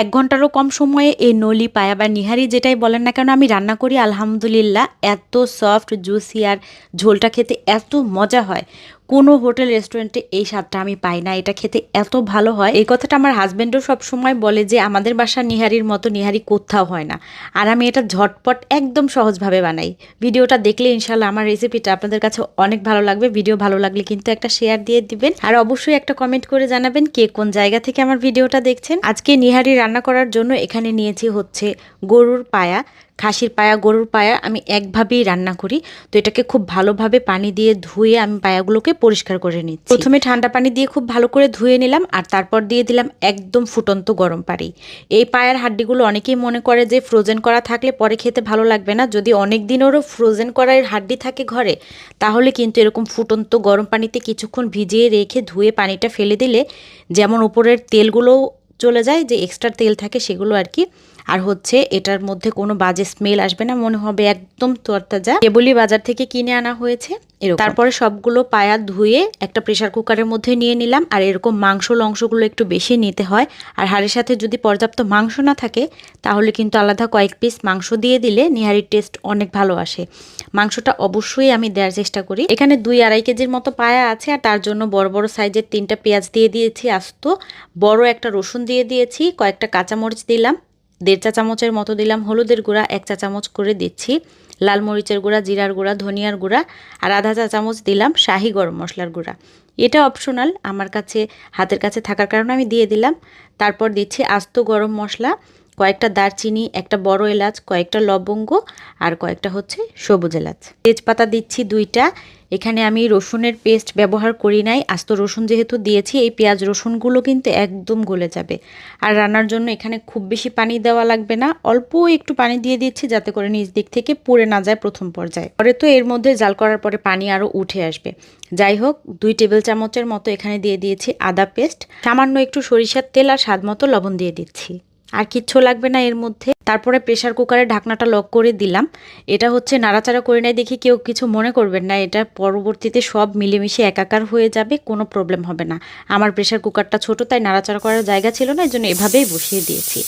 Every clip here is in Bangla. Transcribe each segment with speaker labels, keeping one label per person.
Speaker 1: এক ঘন্টারও কম সময়ে এই নলি পায়া বা নিহারি যেটাই বলেন না কেন, আমি রান্না করি, আলহামদুলিল্লাহ, এত সফট জুসি আর ঝোলটা খেতে এত মজা হয়। কোনো হোটেল, রেস্টুরেন্টে এই স্বাদটা আমি পাই না। এটা খেতে এত ভালো হয়। এই কথাটা আমার হাজব্যান্ডও সবসময় বলে যে, আমাদের বাসা নিহারির মতো নিহারি কোথাও হয় না। আর আমি এটা ঝটপট একদম সহজভাবে বানাই। ভিডিওটা দেখলে ইনশাল্লাহ আমার রেসিপিটা আপনাদের কাছে অনেক ভালো লাগবে। ভিডিও ভালো লাগলে কিন্তু একটা শেয়ার দিয়ে দিবেন। আর অবশ্যই একটা কমেন্ট করে জানাবেন কে কোন জায়গা থেকে আমার ভিডিওটা দেখছেন। আজকে নিহারি রান্না করার জন্য এখানে নিয়েছি হচ্ছে গরুর পায়া। খাসির পায়া, গরুর পায়া আমি একভাবেই রান্না করি। তো এটাকে খুব ভালোভাবে পানি দিয়ে ধুয়ে আমি পায়াগুলোকে পরিষ্কার করে নিচ্ছি। প্রথমে ঠান্ডা পানি দিয়ে খুব ভালো করে ধুয়ে নিলাম আর তারপর দিয়ে দিলাম একদম ফুটন্ত গরম পানি। এই পায়ের হাড্ডিগুলো অনেকেই মনে করে যে ফ্রোজেন করা থাকলে পরে খেতে ভালো লাগবে না। যদি অনেক দিনেরও ফ্রোজেন করার হাড্ডি থাকে ঘরে, তাহলে কিন্তু এরকম ফুটন্ত গরম পানিতে কিছুক্ষণ ভিজিয়ে রেখে ধুয়ে পানিটা ফেলে দিলে যেমন উপরের তেলগুলো চলে যায়, যে এক্সট্রা তেল থাকে সেগুলো আর কি আর হচ্ছে এটার মধ্যে কোনো বাজে স্মেল আসবে না মনে হবে একদম তরতাজা। কেবলই বাজার থেকে কিনে আনা হয়েছে। এরকম। তারপরে সবগুলো পায়া ধুয়ে একটা প্রেশার কুকারের মধ্যে নিয়ে নিলাম। আর এরকম মাংস অংশগুলো একটু বেশি নিতে হয়। আর হাড়ের সাথে যদি পর্যাপ্ত মাংস না থাকে তাহলে কিন্তু আলাদা কয়েক পিস মাংস দিয়ে দিলে নিহারির টেস্ট অনেক ভালো আসে। মাংসটা অবশ্যই আমি দেওয়ার চেষ্টা করি। এখানে দুই আড়াই কেজির মতো পায়া আছে আর তার জন্য বড় বড় সাইজের তিনটা পেঁয়াজ দিয়ে দিয়েছি আস্ত। বড় একটা রসুন দিয়ে দিয়েছি কয়েকটা কাঁচামরিচ দিলাম। দেড় চা চামচের মতো দিলাম, হলুদের গুঁড়া এক চা চামচ করে দিচ্ছি, লাল মরিচের গুঁড়া, জিরার গুঁড়া, ধনিয়ার গুঁড়া আর আধা চা চামচ দিলাম শাহি গরম মশলার গুঁড়া। এটা অপশনাল, আমার কাছে, হাতের কাছে থাকার কারণে আমি দিয়ে দিলাম। তারপর দিচ্ছি আস্ত গরম মশলা কয়েকটা দারচিনি, একটা বড় এলাচ, কয়েকটা লবঙ্গ আর কয়েকটা হচ্ছে সবুজ এলাচ। তেজপাতা দিচ্ছি দুইটা। এখানে আমি রসুনের পেস্ট ব্যবহার করি নাই। আস্ত রসুন যেহেতু দিয়েছি, এই পেঁয়াজ রসুনগুলো কিন্তু একদম গলে যাবে। আর রান্নার জন্য এখানে খুব বেশি পানি দেওয়া লাগবে না। অল্প একটু পানি দিয়ে দিচ্ছি যাতে করে নিজ দিক থেকে পুড়ে না যায় প্রথম পর্যায়ে। পরে তো এর মধ্যে জাল করার পরে পানি আরও উঠে আসবে। যাই হোক, দুই টেবিল চামচের মতো এখানে দিয়ে দিয়েছি আদা পেস্ট। সামান্য একটু সরিষার তেল আর স্বাদ মতো লবণ দিয়ে দিচ্ছি। আর কিচ্ছু লাগবে না এর মধ্যে। তারপরে প্রেশার কুকারে ঢাকনাটা লক করে দিলাম। এটা হচ্ছে নাড়াচাড়া করে নেয় দেখি কেউ কিছু মনে করবেন না। এটা পরবর্তীতে সব মিলেমিশে একাকার হয়ে যাবে, কোনো প্রবলেম হবে না। আমার প্রেশার কুকারটা ছোট, তাই নাড়াচাড়া করার জায়গা ছিল না এই জন্য এভাবেই বসিয়ে দিয়েছি।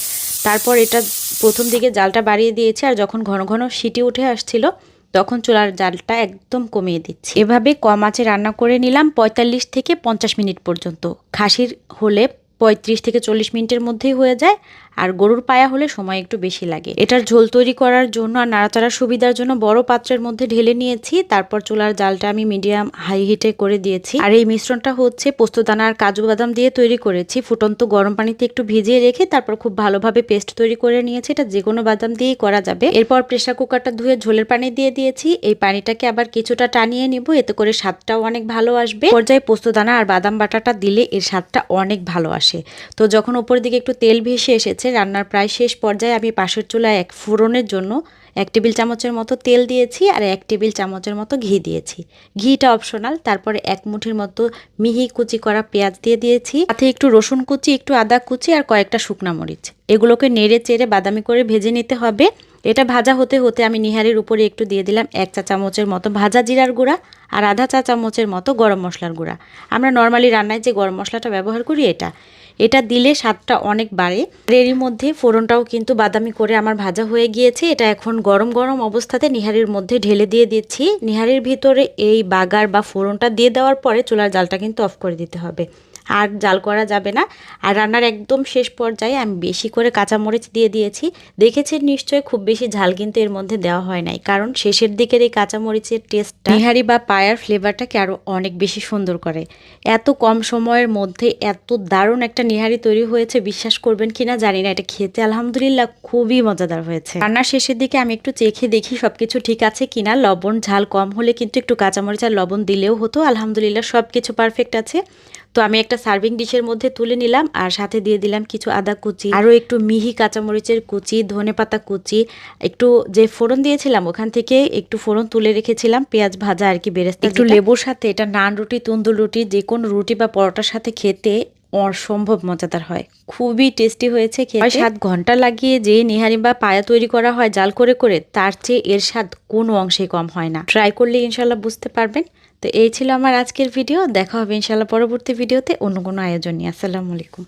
Speaker 1: তারপর এটা প্রথম দিকে জালটা বাড়িয়ে দিয়েছি, আর যখন ঘন ঘন সিটি উঠে আসছিল, তখন চুলার জালটা একদম কমিয়ে দিচ্ছি। এভাবে কম আঁচে রান্না করে নিলাম পঁয়তাল্লিশ থেকে পঞ্চাশ মিনিট পর্যন্ত। খাসির হলে পঁয়ত্রিশ থেকে চল্লিশ মিনিটের মধ্যেই হয়ে যায় আর গরুর পায়া হলে সময় একটু বেশি লাগে। এটার ঝোল তৈরি করার জন্য আর নাড়াচাড়ার সুবিধার জন্য বড় পাত্রের মধ্যে ঢেলে নিয়েছি, তারপর চুলার জালটা আমি মিডিয়াম হাই হিটে করে দিয়েছি। আর এই মিশ্রণটা হচ্ছে পোস্তদানা আর কাজু বাদাম দিয়ে তৈরি করেছি। ফুটন্ত গরম পানিতে একটু ভিজিয়ে রেখে তারপর খুব ভালোভাবে পেস্ট তৈরি করে নিয়েছি। এটা যে কোনো বাদাম দিয়েই করা যাবে। এরপর প্রেশার কুকারটা ধুয়ে ঝোলের পানি দিয়ে দিয়েছি। এই পানিটাকে আবার কিছুটা টানিয়ে নিব, এতে করে স্বাদটাও অনেক ভালো আসবে। পর্যায়ে পোস্তদানা আর বাদাম বাটাটা দিলে এর স্বাদটা অনেক ভালো আসে। তো যখন উপর দিকে একটু তেল ভেসে এসেছে হচ্ছে রান্নার প্রায় শেষ পর্যায়ে আমি পাশের চুলায় এক ফোড়নের জন্য এক টেবিল চামচের মতো তেল দিয়েছি আর এক টেবিল চামচের মতো ঘি দিয়েছি। ঘিটা অপশনাল, তারপরে এক মুঠির মতো মিহি কুচি করা পেঁয়াজ দিয়ে দিয়েছি। সাথে একটু রসুন কুচি, একটু আদা কুচি আর কয়েকটা শুকনা মরিচ। এগুলোকে নেড়ে চেড়ে বাদামি করে ভেজে নিতে হবে। এটা ভাজা হতে হতে আমি নিহারের উপরে একটু দিয়ে দিলাম এক চা চামচের মতো ভাজা জিরার গুঁড়া আর আধা চা চামচের মতো গরম মশলার গুঁড়া। আমরা নর্মালি রান্নায় যে গরম মশলাটা ব্যবহার করি এটা। এটা দিলে স্বাদটা অনেক বাড়ে। এরই মধ্যে ফোড়নটাও কিন্তু বাদামি করে আমার ভাজা হয়ে গিয়েছে। এটা এখন গরম গরম অবস্থাতে নিহারির মধ্যে ঢেলে দিয়ে দিচ্ছি। নিহারির ভিতরে এই বাগার বা ফোড়নটা দিয়ে দেওয়ার পরে চুলার জালটা কিন্তু অফ করে দিতে হবে। আর জাল করা যাবে না। আর রান্নার একদম শেষ পর্যায়ে আমি বেশি করে কাঁচামরিচ দিয়ে দিয়েছি। দেখেছেন নিশ্চয়ই খুব বেশি ঝাল কিন্তু এর মধ্যে দেওয়া হয় নাই। কারণ শেষের দিকের এই কাঁচামরিচের টেস্টটা নিহারি বা পায়ার ফ্লেভারটাকে আরও অনেক বেশি সুন্দর করে। এত কম সময়ের মধ্যে এত দারুণ একটা নিহারি তৈরি হয়েছে, বিশ্বাস করবেন কিনা জানি না। এটা খেতে আলহামদুলিল্লাহ খুবই মজাদার হয়েছে। রান্নার শেষের দিকে আমি একটু চেখে দেখি সব কিছু ঠিক আছে কিনা। লবণ, ঝাল কম হলে কিন্তু একটু কাঁচামরিচ আর লবণ দিলেও হতো। আলহামদুলিল্লাহ সব কিছু পারফেক্ট আছে। তো আমি একটা সার্ভিং ডিশের মধ্যে তুলে নিলাম আর সাথে দিয়ে দিলাম কিছু আদা কুচি আরও একটু মিহি কাঁচামরিচের কুচি ধনে পাতা কুচি একটু যে ফোড়ন দিয়েছিলাম ওখান থেকে একটু ফোড়ন তুলে রেখেছিলাম পেঁয়াজ ভাজা আর কি বেরেস্তা একটু লেবুর সাথে এটা নান রুটি তন্দুর রুটি যে কোনো রুটি বা পরোটার সাথে খেতে অসম্ভব মজাদার হয়। খুবই টেস্টি হয়েছে খেতে। সাত ঘণ্টা লাগিয়ে যে নিহারি বা পায়া তৈরি করা হয় জাল করে করে তার চেয়ে এর স্বাদ কোনো অংশে কম হয় না। ট্রাই করলে ইনশাল্লাহ বুঝতে পারবেন। তো এই ছিল আমার আজকের ভিডিও। দেখা হবে ইনশাল্লাহ পরবর্তী ভিডিওতে অন্য কোনো আয়োজন নিয়ে। আসসালামু আলাইকুম।